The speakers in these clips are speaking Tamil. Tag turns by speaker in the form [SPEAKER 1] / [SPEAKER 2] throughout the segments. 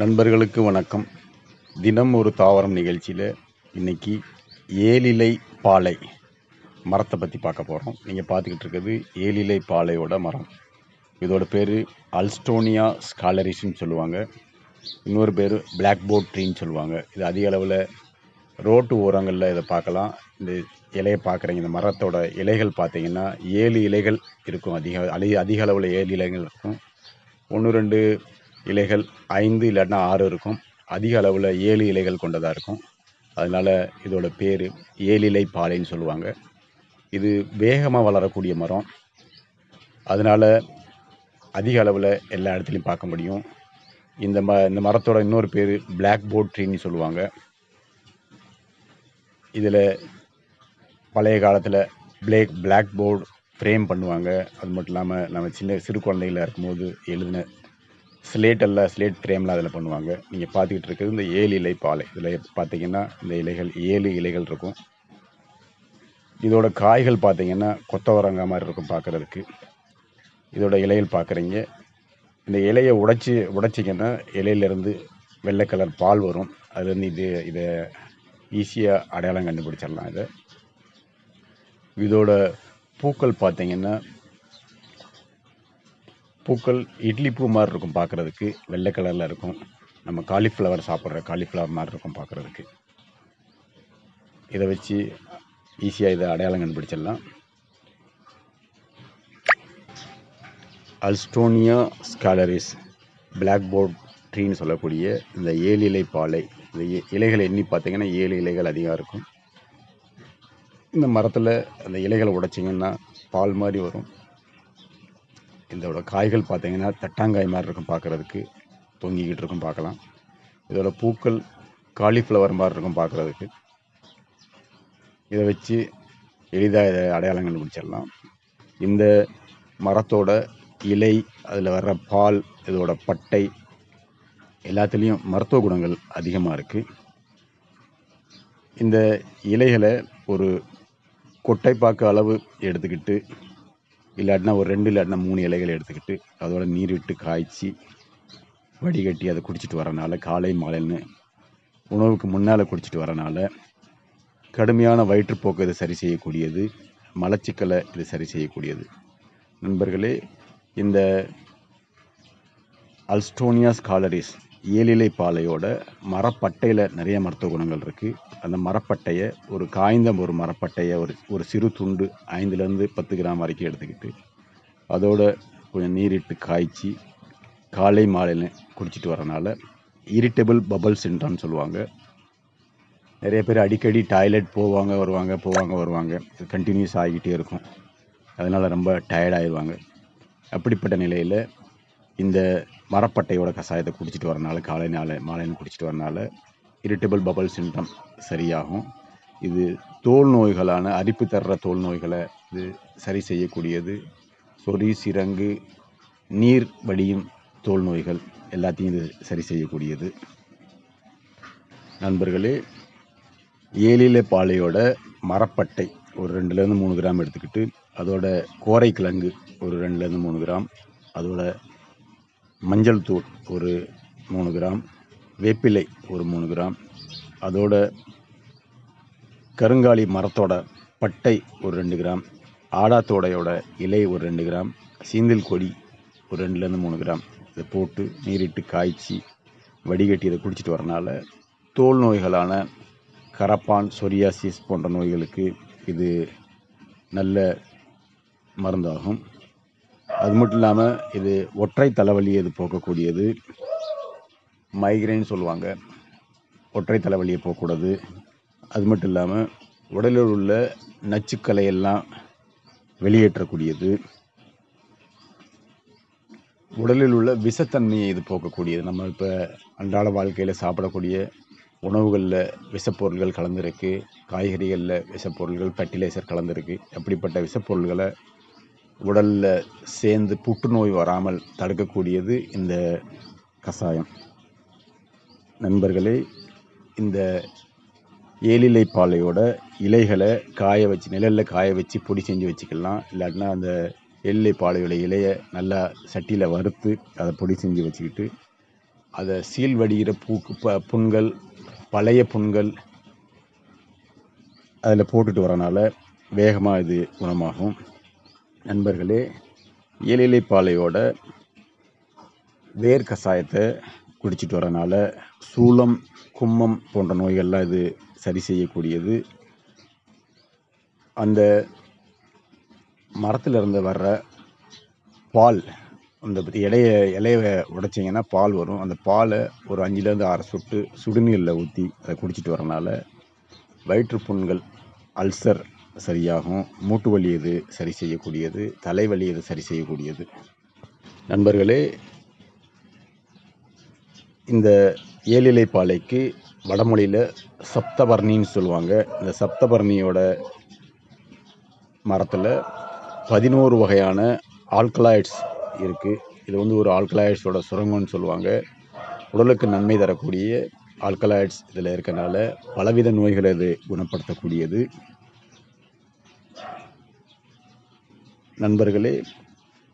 [SPEAKER 1] நண்பர்களுக்கு வணக்கம். தினம் ஒரு தாவரம் நிகழ்ச்சியில் இன்னைக்கு ஏலிலை பாலை மரத்தை பற்றி பார்க்க போகிறோம் நீங்கள் பார்த்துக்கிட்டு இருக்கிறது ஏலிலை பாலையோட மரம். இதோட பேர் அல்ஸ்டோனியா ஸ்காலரிஸ்ன்னு சொல்லுவாங்க. இன்னொரு பேர் பிளாக் போர்ட் ட்ரீன்னு சொல்லுவாங்க. இது அதிக அளவில் ரோட்டு ஓரங்களில் இதை பார்க்கலாம். இந்த இலையை பார்க்குறீங்க இந்த மரத்தோட இலைகள் பார்த்தீங்கன்னா ஏழு இலைகள் இருக்கும். அதிக அதிக அதிக அளவில் ஏழு இலைகள் இருக்கும். ஒன்று ரெண்டு இலைகள் ஐந்து இல்லைன்னா ஆறு இருக்கும். அதிக அளவில் ஏழு இலைகள் கொண்டதாக இருக்கும். அதனால் இதோட பேர் ஏழிலை பாலைன்னு சொல்லுவாங்க. இது வேகமாக வளரக்கூடிய மரம். அதனால் அதிக அளவில் எல்லா இடத்துலையும் பார்க்க முடியும். இந்த ம இந்த மரத்தோட இன்னொரு பேர் பிளாக் போர்ட் ட்ரீன்னு சொல்லுவாங்க. இதில் பழைய காலத்தில் பிளேக் பிளாக் போர்டு ஃப்ரேம் பண்ணுவாங்க. அது மட்டும் இல்லாமல் நம்ம சின்ன சிறு குழந்தைகளாக இருக்கும்போது எழுதின ஸ்லேட் அல்ல ஸ்லேட் ஃப்ரேம்லாம் அதில் பண்ணுவாங்க. நீங்கள் பார்த்துக்கிட்டு இருக்கிறது இந்த ஏழு இலை பாலை. இதில் பார்த்தீங்கன்னா இந்த இலைகள் ஏழு இலைகள் இருக்கும். இதோட காய்கள் பார்த்தீங்கன்னா கொத்தவரங்காய் மாதிரி இருக்கும் பார்க்குறதுக்கு இதோட இலைகள் பார்க்குறீங்க இந்த இலையை உடைச்சி உடைச்சிங்கன்னா இலையிலேருந்து வெள்ளை கலர் பால் வரும். அதுலேருந்து இது இதை ஈஸியாக அடையாளம் கண்டுபிடிச்சிடலாம் இதை. இதோட பூக்கள் பார்த்தீங்கன்னா பூக்கள் இட்லி பூ மாதிரி இருக்கும் பார்க்குறதுக்கு. வெள்ளை கலரில் இருக்கும். நம்ம காலிஃப்ளவர் சாப்பிட்ற காலிஃப்ளவர் மாதிரி இருக்கும் பார்க்குறதுக்கு. இதை வச்சு ஈஸியாக இதை அடையாளம் கண்டுபிடிச்சிடலாம். அல்ஸ்டோனியா ஸ்காலரிஸ் பிளாக் போர்ட் ட்ரீன்னு சொல்லக்கூடிய இந்த ஏழு இலை பாலை இந்த இ- இலைகள் எண்ணி பார்த்தீங்கன்னா ஏழு இலைகள் அதிகம் இருக்கும். இந்த மரத்தில் அந்த இலைகளை உடைச்சிங்கன்னா பால் மாதிரி வரும். இதோட காய்கள் பார்த்தீங்கன்னா தட்டாங்காய் மாதிரி இருக்கும் பார்க்குறதுக்கு. தொங்கிக்கிட்டு இருக்கும் பார்க்கலாம். இதோட பூக்கள் காலிஃப்ளவர் மாதிரி இருக்கும் பார்க்குறதுக்கு. இதை வச்சு எளிதாக இதை அடையாளம் கண்டுபிடிச்சிடலாம். இந்த மரத்தோட இலை அதில் வர்ற பால் இதோட பட்டை எல்லாத்துலேயும் மருத்துவ குணங்கள் அதிகமாக இருக்குது இந்த இலைகளை ஒரு கொட்டைப்பாக்கு அளவு எடுத்துக்கிட்டு இல்லாட்டினா ஒரு ரெண்டு இல்லாட்டினா மூணு இலைகள் எடுத்துக்கிட்டு அதோட நீர் விட்டு காய்ச்சி வடிகட்டி அதை குடிச்சிட்டு வரனால காலை மாலைன்னு உணவுக்கு முன்னால் குடிச்சிட்டு வரனால கடுமையான வயிற்றுப்போக்கு இது சரி செய்யக்கூடியது மலச்சிக்கலை இது சரி செய்யக்கூடியது. நண்பர்களே இந்த அல்ஸ்டோனியா ஸ்காலரிஸ் ஏழிலை பாலையோட மரப்பட்டையில் நிறைய மருத்துவ குணங்கள் இருக்குது அந்த மரப்பட்டையை ஒரு காய்ந்த ஒரு மரப்பட்டையை ஒரு ஒரு சிறு துண்டு ஐந்துலேருந்து பத்து கிராம் வரைக்கும் எடுத்துக்கிட்டு அதோட கொஞ்சம் நீரிட்டு காய்ச்சி காலை மாலையில் குடிச்சிட்டு வரனால இரிட்டபிள் பபல் சின்ட்ரான்னு சொல்லுவாங்க. நிறைய பேர் அடிக்கடி டாய்லெட் போவாங்க வருவாங்க போவாங்க வருவாங்க. கண்டினியூஸ் ஆகிக்கிட்டே இருக்கும். அதனால் ரொம்ப டயர்டாயிடுவாங்க அப்படிப்பட்ட நிலையில் இந்த மரப்பட்டையோட கஷாயத்தை குடிச்சிட்டு வரனால காலை நாளை மாலைன்னு குடிச்சிட்டு வரனால இரிட்டபிள் பபல் சிண்டம் சரியாகும். இது தோல் நோய்களான அரிப்பு தர்ற தோல் நோய்களை இது சரி செய்யக்கூடியது. சொறி சிரங்கு நீர் வடியும் தோல் நோய்கள் எல்லாத்தையும் இது சரி செய்யக்கூடியது. நண்பர்களே ஏழில பாலையோட மரப்பட்டை ஒரு ரெண்டுலேருந்து மூணு கிராம் எடுத்துக்கிட்டு அதோட கோரை கிழங்கு ஒரு ரெண்டுலேருந்து மூணு கிராம் அதோட மஞ்சள் தூள் ஒரு மூணு கிராம் வேப்பிலை ஒரு மூணு கிராம் அதோட கருங்காலி மரத்தோட பட்டை ஒரு ரெண்டு கிராம் ஆடாத்தோடையோட இலை ஒரு ரெண்டு கிராம் சீந்தில் கொடி ஒரு ரெண்டுலேருந்து மூணு கிராம். இதை போட்டு நீரிட்டு காய்ச்சி வடிகட்டி இதை குடிச்சிட்டு வரனால தோல் நோய்களான கரப்பான் சொரியாசிஸ் போன்ற நோய்களுக்கு இது நல்ல மருந்தாகும். அது மட்டும் இல்லாமல் இது ஒற்றை தலைவலி இது போக்கக்கூடியது. மைக்ரைன் சொல்லுவாங்க. ஒற்றை தலைவலியை போகக்கூடாது அது மட்டும் இல்லாமல் உடலில் உள்ள நச்சுக்களை எல்லாம் வெளியேற்றக்கூடியது. உடலில் உள்ள விஷத்தன்மையை இது போக்கக்கூடியது. நம்ம இப்போ அன்றாட வாழ்க்கையில் சாப்பிடக்கூடிய உணவுகளில் விஷப்பொருள்கள் கலந்துருக்கு. காய்கறிகளில் விஷப்பொருள்கள் ஃபர்டிலைசர் கலந்துருக்கு. அப்படிப்பட்ட விஷப்பொருள்களை உடலில் சேர்ந்து புற்றுநோய் வராமல் தடுக்கக்கூடியது இந்த கஷாயம் நண்பர்களே இந்த ஏலிலை பாலையோட இலைகளை காய வச்சு நிழலில் காய வச்சு பொடி செஞ்சு வச்சுக்கலாம். இல்லாட்டினா அந்த எள்ளை பாலையோட இலையை நல்லா சட்டியில் வறுத்து அதை பொடி செஞ்சு வச்சுக்கிட்டு அதை சீல் வடிகிற பூக்கு ப புண்கள் பழைய புண்கள் அதில் போட்டுட்டு வரனால வேகமாக இது குணமாகும். நண்பர்களே ஏலிலை பாலையோட வேர் கஷாயத்தை குடிச்சிட்டு வரனால சூளம் கும்மம் போன்ற நோய்கள்லாம் இது சரி செய்யக்கூடியது. அந்த மரத்தில் இருந்து வர்ற பால் அந்த இலைய இலையை உடைச்சிங்கன்னா பால் வரும். அந்த பாலை ஒரு அஞ்சுலேருந்து ஆறு சொட்டு சுடுநீரில் ஊற்றி அதை குடிச்சிட்டு வரனால வயிற்றுப்புண்கள் அல்சர் சரியாகும். மூட்டு வலி இது சரி செய்யக்கூடியது? தலைவலி இது சரி செய்யக்கூடியது? நண்பர்களே இந்த ஏழிலை பாலைக்கு வடமொழியில் சப்தபர்ணின்னு சொல்லுவாங்க. இந்த சப்தபர்ணியோட மரத்தில் பதினோரு வகையான ஆல்கலாய்ட்ஸ் இருக்குது இது வந்து ஒரு ஆல்கலாய்ட்ஸோட சுரங்கம்னு சொல்லுவாங்க. உடலுக்கு நன்மை தரக்கூடிய ஆல்கலாய்ட்ஸ் இதில் இருக்கனால பலவித நோய்களை இது குணப்படுத்தக்கூடியது. நண்பர்களே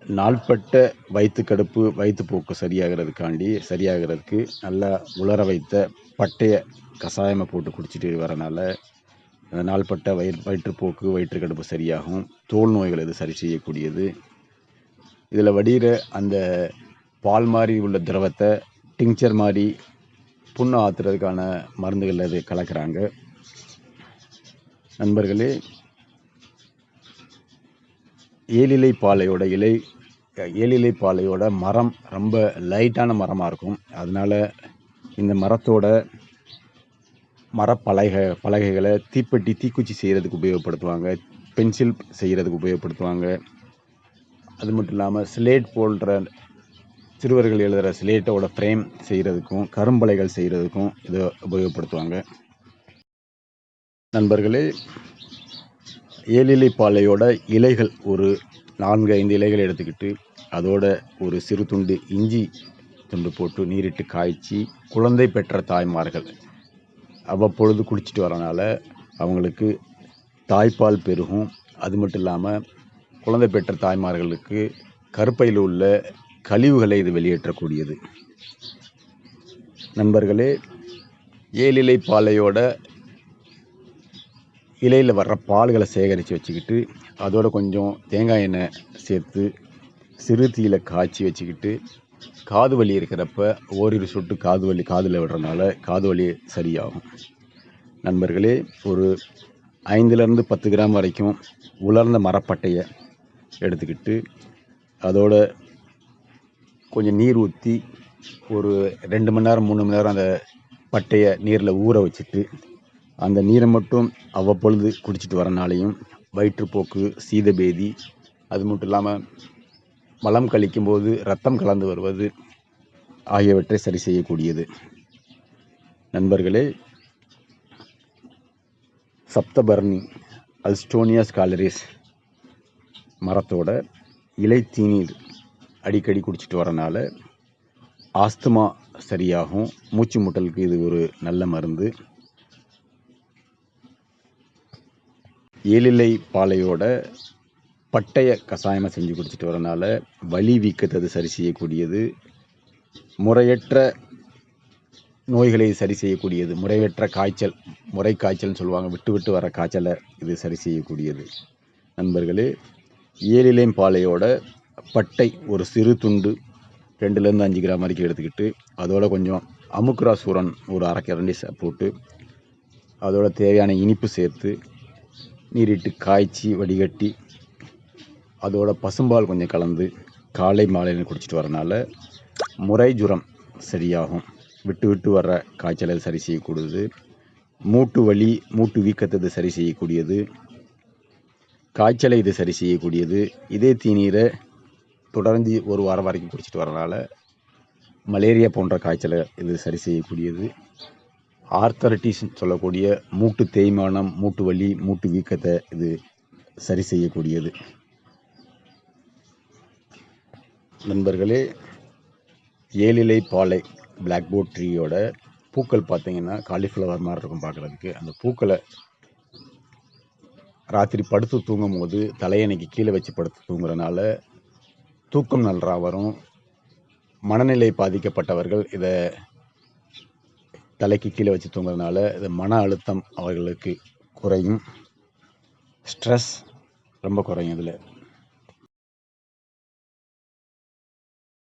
[SPEAKER 1] நாள்பட்ட வயிற்றுக்கடுப்பு வயிற்றுப்போக்கு சரியாகிறதுக்காண்டி சரியாகிறதுக்கு நல்லா உலர வைத்த பட்டைய கஷாயமாக போட்டு குடிச்சிட்டு வரனால நாள்பட்ட வயிற் வயிற்றுப்போக்கு வயிற்றுக்கடுப்பு சரியாகும் தோல் நோய்கள் இது சரி செய்யக்கூடியது. இதில் வடிகிற அந்த பால் மாதிரி உள்ள திரவத்தை டிங்சர் மாதிரி புண்ணு ஆத்துறதுக்கான மருந்துகள் அது கலக்கிறாங்க. நண்பர்களே ஏலிலை பாலையோட இலை ஏலிலை பாலையோட மரம் ரொம்ப லைட்டான மரமாக இருக்கும். அதனால் இந்த மரத்தோட மரப்பலகை பலகைகளை தீப்பெட்டி தீக்குச்சி செய்கிறதுக்கு உபயோகப்படுத்துவாங்க. பென்சில் செய்கிறதுக்கு உபயோகப்படுத்துவாங்க. அது மட்டும் இல்லாமல் ஸ்லேட் போன்ற சிறுவர்கள் எழுதுகிற ஸ்லேட்டோட ஃப்ரேம் செய்கிறதுக்கும் கரும்பலைகள் செய்கிறதுக்கும் இதை உபயோகப்படுத்துவாங்க. நண்பர்களே ஏலிலை பாலையோட இலைகள் ஒரு நான்கு ஐந்து இலைகள் எடுத்துக்கிட்டு அதோட ஒரு சிறு துண்டு இஞ்சி துண்டு போட்டு நீரிட்டு காய்ச்சி குழந்தை பெற்ற தாய்மார்கள். அவ்வப்பொழுது குடிச்சிட்டு வரனால அவங்களுக்கு தாய்ப்பால் பெருகும். அது மட்டும் இல்லாமல் குழந்தை பெற்ற தாய்மார்களுக்கு கருப்பையில் உள்ள கழிவுகளை இது வெளியேற்றக்கூடியது. நண்பர்களே ஏலிலை பாலையோட இலையில் வர்ற பால்களை சேகரித்து வச்சுக்கிட்டு அதோட கொஞ்சம் தேங்காய் எண்ணெய் சேர்த்து சிறு காய்ச்சி வச்சுக்கிட்டு காது வலி இருக்கிறப்ப ஓரிரு சொட்டு காது வலி காதில் விடுறதுனால காது வலி சரியாகும். நண்பர்களே ஒரு ஐந்துலேருந்து பத்து கிராம் வரைக்கும் உலர்ந்த மரப்பட்டையை எடுத்துக்கிட்டு அதோட கொஞ்சம் நீர் ஊற்றி ஒரு ரெண்டு மணி நேரம் மூணு மணி நேரம் அந்த பட்டையை நீரில் ஊற வச்சுட்டு அந்த நீரை மட்டும் அவ்வப்பொழுது குடிச்சிட்டு வரனாலையும் வயிற்றுப்போக்கு சீதபேதி அது மட்டும் இல்லாமல் மலம் கழிக்கும்போது ரத்தம் கலந்து வருவது ஆகியவற்றை சரி செய்யக்கூடியது. நண்பர்களே சப்தபர்ணி அல்ஸ்டோனியா ஸ்காலரிஸ் மரத்தோட இலை தீநீர் அடிக்கடி குடிச்சிட்டு வரனால ஆஸ்துமா சரியாகும். மூச்சு முட்டலுக்கு இது ஒரு நல்ல மருந்து. ஏலிலை பாலையோட பட்டய கஷாயமாக செஞ்சு குடிச்சிட்டு வரனால வலி வீக்கத்தை அது சரி செய்யக்கூடியது. முறையற்ற நோய்களை சரி செய்யக்கூடியது. முறையற்ற காய்ச்சல் முறை காய்ச்சல்னு சொல்லுவாங்க. விட்டு விட்டு வர காய்ச்சலை இது சரி செய்யக்கூடியது. நண்பர்களே ஏலிலையும் பாலையோட பட்டை ஒரு சிறு துண்டு ரெண்டுலேருந்து அஞ்சு கிராம் வரைக்கும் எடுத்துக்கிட்டு அதோட கொஞ்சம் அமுக்ரா சூரன் ஒரு அரை கரண்டி ச- போட்டு அதோட தேவையான இனிப்பு சேர்த்து நீரிட்டு காய்ச்சி வடிகட்டி அதோட பசும்பால் கொஞ்சம் கலந்து காலை மாலையில் குடிச்சிட்டு வரனால முறை ஜுரம் சரியாகும். விட்டு விட்டு வர்ற காய்ச்சலை சரி செய்யக்கூடியது. மூட்டு வலி மூட்டு வீக்கத்தை இது சரி செய்யக்கூடியது. காய்ச்சலை இது சரி செய்யக்கூடியது. இதே தீநீரை தொடர்ந்து ஒரு வாரம் வரைக்கும் குடிச்சிட்டு வரனால மலேரியா போன்ற காய்ச்சலை இது சரி செய்யக்கூடியது. ஆர்த்தரட்டிஸ்ன்னு சொல்லக்கூடிய மூட்டு தேய்மானம் மூட்டு வலி மூட்டு வீக்கத்தை இது சரி செய்யக்கூடியது. நண்பர்களே ஏழிலை பாலை பிளாக் போர்ட் ட்ரீயோட பூக்கள் பார்த்தீங்கன்னா காலிஃப்ளவர் மாதிரி இருக்கும் பார்க்குறதுக்கு. அந்த பூக்களை ராத்திரி படுத்து தூங்கும் போது தலையணைக்கு கீழே வச்சு படுத்து தூங்குறனால தூக்கம் நல்லா வரும். மனநிலை பாதிக்கப்பட்டவர்கள் இதை தலைக்கு கீழே வச்சு தூங்குறதுனால இது மன அழுத்தம் அவர்களுக்கு குறையும். ஸ்ட்ரெஸ் ரொம்ப குறையும் இதில்.